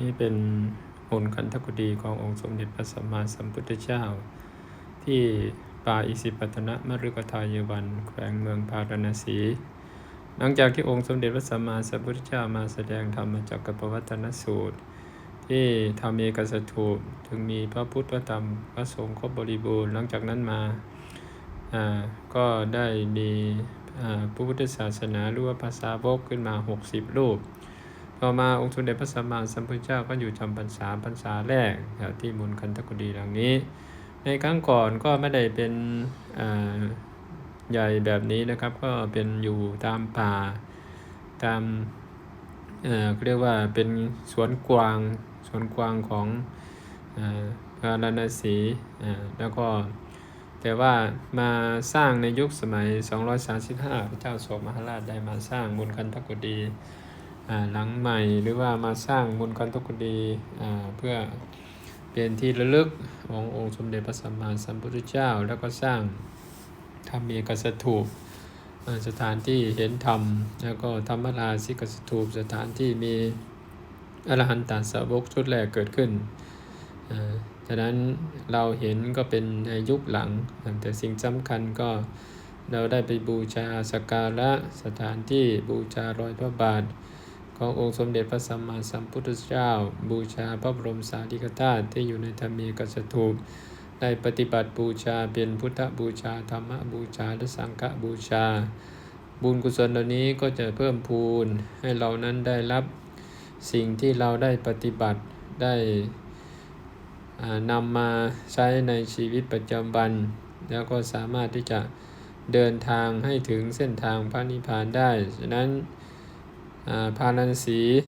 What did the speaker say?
นี่เป็นมนต์คันธกุฎีขององค์สมเด็จพระสัมมาสัมพุทธเจ้า ที่ป่าอิสิปตนะมฤคทายวันแขวงเมืองพาราณสี หลังจากที่องค์สมเด็จพระสัมมาสัมพุทธเจ้ามาแสดงธรรมจักรปวัตนสูตร ที่ทำเอกสถูปถึงมีพระพุทธพระธรรมพระสงฆ์ครบบริบูรณ์หลังจากนั้นมาอ่าก็ได้มีอ่าพระพุทธศาสนาหรือว่าภาษาวกขึ้นมา 60 รูป ต่อมาองค์สมเด็จพระสัมมาสัมพุทธเจ้าก็อยู่จำพรรษาพรรษาแรกแถวที่มุนคันธกุฎีหลังนี้ ในครั้งก่อนก็ไม่ได้เป็นใหญ่แบบนี้นะครับ ก็เป็นอยู่ตามป่าตามเเรียกว่าเป็นสวนกวางสวนกวางของอ่าพาราณสีแล้วก็แต่ว่ามาสร้างในยุคสมัย 235 พระเจ้าโสมหราชได้มาสร้างมุนคันธกุฎี หลังใหม่หรือว่ามาสร้างมนคันธกุฎีอ่าเพื่อเป็นที่ระลึกขององค์สมเด็จพระสัมมาสัมพุทธเจ้า แล้วก็สร้างธรรมเอกสถูปอ่าสถานที่เห็นธรรม แล้วก็ธรรมราชิกสถูปสถานที่มีอรหันตสาวกชุดแรกเกิดขึ้นอ่าฉะนั้นเราเห็นก็เป็นในยุคหลัง แต่สิ่งสำคัญก็เราได้ไปบูชาสการะสถานที่บูชารอยพระบาท ขององค์สมเด็จพระสัมมาสัมพุทธเจ้า บูชาพระบรมสารีริกธาตุที่อยู่ในธรรมีกสถูปได้ปฏิบัติบูชาเป็นพุทธบูชาธรรมบูชาและสังฆบูชา บุญกุศลเหล่านี้ก็จะเพิ่มพูนให้เรานั้นได้รับสิ่งที่เราได้ปฏิบัติได้นำมาใช้ในชีวิตประจำวัน แล้วก็สามารถที่จะเดินทางให้ถึงเส้นทางพระนิพพานได้ ฉะนั้น พานันสี